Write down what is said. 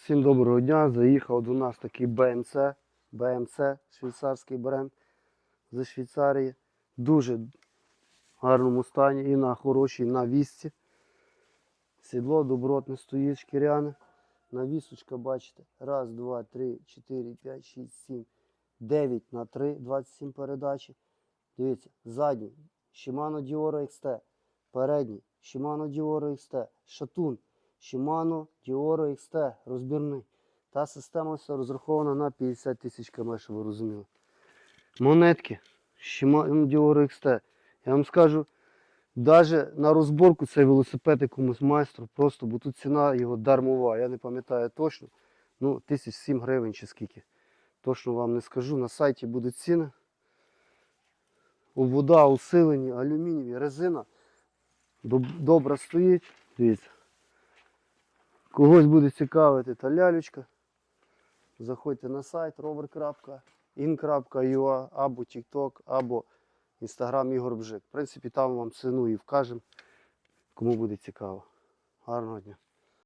Всім доброго дня. Заїхав до нас такий БМЦ, БМЦ, швейцарський бренд зі Швейцарії. Дуже гарному стані і на хорошій навісці. Сідло добротне стоїть, шкіряне. Навісочка, бачите, раз, два, три, чотири, п'ять, шість, сім, дев'ять на три, 27 передачі. Дивіться, задній Shimano Dioro XT, передній Shimano Dioro XT, шатун Shimano Dioro XT, розбірний. Та система вся розрахована на 50 тисяч км, щоб ви розуміли. Монетки Shimano Dioro XT. Я вам скажу, навіть на розборку цей велосипед якомусь майстру, просто, бо тут ціна його дармова, я не пам'ятаю точно. Ну, тисяч сім гривень чи скільки. Точно вам не скажу. На сайті будуть ціни. Вода, усилені, алюмінієві, резина. Добре стоїть. Дивіться. Когось буде цікавити та лялючка. Заходьте на сайт rover.in.ua або TikTok, або Instagram Ігор Бжик. В принципі, там вам ціну і вкажемо, кому буде цікаво. Гарного дня.